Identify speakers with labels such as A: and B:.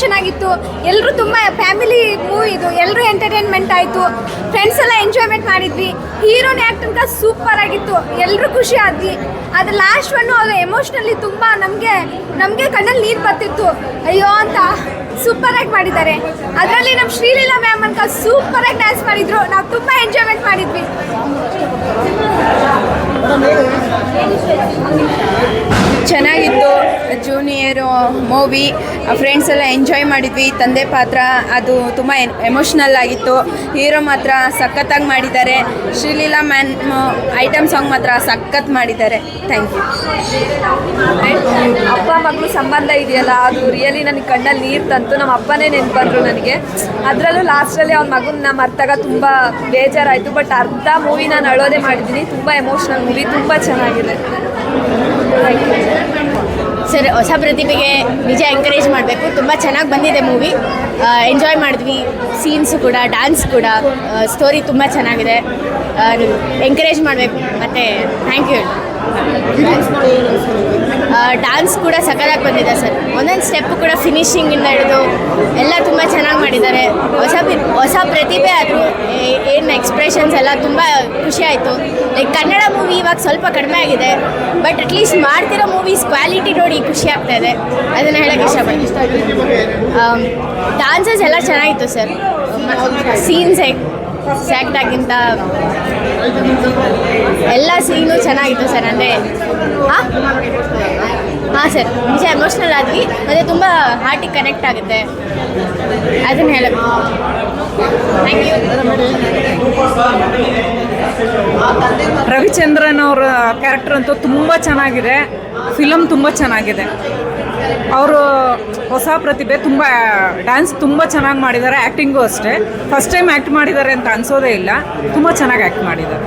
A: ಚೆನ್ನಾಗಿತ್ತು. ಎಲ್ಲರೂ ತುಂಬ ಫ್ಯಾಮಿಲಿ ಮೂವಿ ಇದು ಎಲ್ಲರೂ ಎಂಟರ್ಟೈನ್ಮೆಂಟ್ ಆಯಿತು. ಫ್ರೆಂಡ್ಸ್ ಎಲ್ಲ ಎಂಜಾಯ್ಮೆಂಟ್ ಮಾಡಿದ್ವಿ. ಹೀರೋನ್ ಆ್ಯಕ್ಟ್ ತನಕ ಸೂಪರ್ ಆಗಿತ್ತು. ಎಲ್ಲರೂ ಖುಷಿ ಆದ್ವಿ. ಅದು ಲಾಸ್ಟ್ ಒನ್ನು ಅದು ಎಮೋಷ್ನಲಿ ತುಂಬ ನಮಗೆ ನಮಗೆ ಕಣ್ಣಲ್ಲಿ ನೀರು ಬರ್ತಿತ್ತು. ಅಯ್ಯೋ ಅಂತ ಸೂಪರ್ ಆಗಿ ಮಾಡಿದ್ದಾರೆ. ಅದರಲ್ಲಿ ನಮ್ಮ ಶ್ರೀಲೀಲಾ ಮ್ಯಾಮ್ ಅಂತ ಸೂಪರ್ ಆಗಿ ಡ್ಯಾನ್ಸ್ ಮಾಡಿದ್ರು. ನಾವು ತುಂಬ ಎಂಜಾಯ್ಮೆಂಟ್ ಮಾಡಿದ್ವಿ
B: ಚೆನ್ನಾಗಿತ್ತು ಜೂನಿಯರು ಮೂವಿ ಫ್ರೆಂಡ್ಸ್ ಎಲ್ಲ ಎಂಜಾಯ್ ಮಾಡಿದ್ವಿ. ತಂದೆ ಪಾತ್ರ ಅದು ತುಂಬ ಎಮೋಷ್ನಲ್ ಆಗಿತ್ತು. ಹೀರೋ ಮಾತ್ರ ಸಖತ್ತಾಗಿ ಮಾಡಿದ್ದಾರೆ. ಶ್ರೀಲೀಲಾ ಮ್ಯಾನ್ ಐಟಮ್ ಸಾಂಗ್ ಮಾತ್ರ ಸಖತ್ ಮಾಡಿದ್ದಾರೆ. ಥ್ಯಾಂಕ್ ಯು
A: ಅಪ್ಪ, ಮಗಳು ಸಂಬಂಧ ಇದೆಯಲ್ಲ? ಅದು ರಿಯಲಿ ನನಗೆ ಕಣ್ಣಲ್ಲಿ ನೀರು ತಂತು. ನಮ್ಮ ಅಪ್ಪನೇ ನೆನಪಂದ್ರು ನನಗೆ. ಅದರಲ್ಲೂ ಲಾಸ್ಟಲ್ಲಿ ಅವ್ನ ನಮ್ಮ ಮರ್ತಾಗ ತುಂಬ ಬೇಜಾರಾಯಿತು. ಬಟ್ ಅರ್ಧ ಮೂವಿ ನಾನು ಅಳೋದೇ ಮಾಡಿದ್ದೀನಿ ತುಂಬ ಎಮೋಷ್ನಲ್ ಮೂವಿ ತುಂಬ ಚೆನ್ನಾಗಿದೆ.
C: ಸರ್, ಹೊಸ ಪ್ರತಿಭೆಗೆ ನಿಜ ಎಂಕರೇಜ್ ಮಾಡಬೇಕು. ತುಂಬ ಚೆನ್ನಾಗಿ ಬಂದಿದೆ ಮೂವಿ ಎಂಜಾಯ್ ಮಾಡಿದ್ವಿ. ಸೀನ್ಸು ಕೂಡ ಡ್ಯಾನ್ಸ್ ಕೂಡ. ಸ್ಟೋರಿ ತುಂಬ ಚೆನ್ನಾಗಿದೆ. ಎಂಕರೇಜ್ ಮಾಡಬೇಕು. ಮತ್ತು ಥ್ಯಾಂಕ್ ಯು ಡ್ಯಾನ್ಸ್ ಕೂಡ ಸಕಲಾಗಿ ಬಂದಿದೆ ಸರ್. ಒಂದೊಂದು ಸ್ಟೆಪ್ ಕೂಡ ಫಿನಿಶಿಂಗಿಂದ ಹಿಡಿದು ಎಲ್ಲ ತುಂಬ ಚೆನ್ನಾಗಿ ಮಾಡಿದ್ದಾರೆ. ಹೊಸ ಹೊಸ ಪ್ರತಿಭೆ ಆದರೂ ಏನು ಎಕ್ಸ್ಪ್ರೆಷನ್ಸ್ ಎಲ್ಲ ತುಂಬ ಖುಷಿ ಆಯಿತು. ಲೈಕ್ ಕನ್ನಡ ಮೂವಿ ಇವಾಗ ಸ್ವಲ್ಪ ಕಡಿಮೆ ಆಗಿದೆ. ಬಟ್ ಅಟ್ಲೀಸ್ಟ್ ಮಾಡ್ತಿರೋ ಮೂವೀಸ್ ಕ್ವಾಲಿಟಿ ನೋಡಿ ಖುಷಿ ಆಗ್ತಾ ಇದೆ. ಅದನ್ನು ಹೇಳೋಕ್ಕೆ ಇಷ್ಟಪಡ್ತೀನಿ. ಡಾನ್ಸಸ್ ಎಲ್ಲ ಚೆನ್ನಾಗಿತ್ತು ಸರ್. ಸೀನ್ಸ್ ಸ್ಯಾಕ್ಟಾಗಿಂತ ಎಲ್ಲ ಸೀನು ಚೆನ್ನಾಗಿತ್ತು ಸರ್, ಅಂದರೆ, ಹಾಂ? ಸರ್ ನಿಜ ಎಮೋಷ್ನಲ್ ಆದ್ವಿ, ಮತ್ತು ತುಂಬ ಹಾರ್ಟಿಗೆ ಕನೆಕ್ಟ್ ಆಗುತ್ತೆ. ಅದನ್ನು ಹೇಳಬೇಕು ಥ್ಯಾಂಕ್ ಯು
D: ರವಿಚಂದ್ರನ್ ಅವರ ಕ್ಯಾರೆಕ್ಟರ್ ಅಂತೂ ತುಂಬ ಚೆನ್ನಾಗಿದೆ. ಫಿಲಮ್ ತುಂಬ ಚೆನ್ನಾಗಿದೆ. ಅವರು ಹೊಸ ಪ್ರತಿಭೆ ತುಂಬ ಡ್ಯಾನ್ಸ್ ತುಂಬ ಚೆನ್ನಾಗಿ ಮಾಡಿದ್ದಾರೆ ಆ್ಯಕ್ಟಿಂಗು ಅಷ್ಟೇ. ಫಸ್ಟ್ ಟೈಮ್ ಆ್ಯಕ್ಟ್ ಮಾಡಿದ್ದಾರೆ ಅಂತ ಅನ್ಸೋದೇ ಇಲ್ಲ, ತುಂಬ ಚೆನ್ನಾಗಿ ಆ್ಯಕ್ಟ್ ಮಾಡಿದ್ದಾರೆ.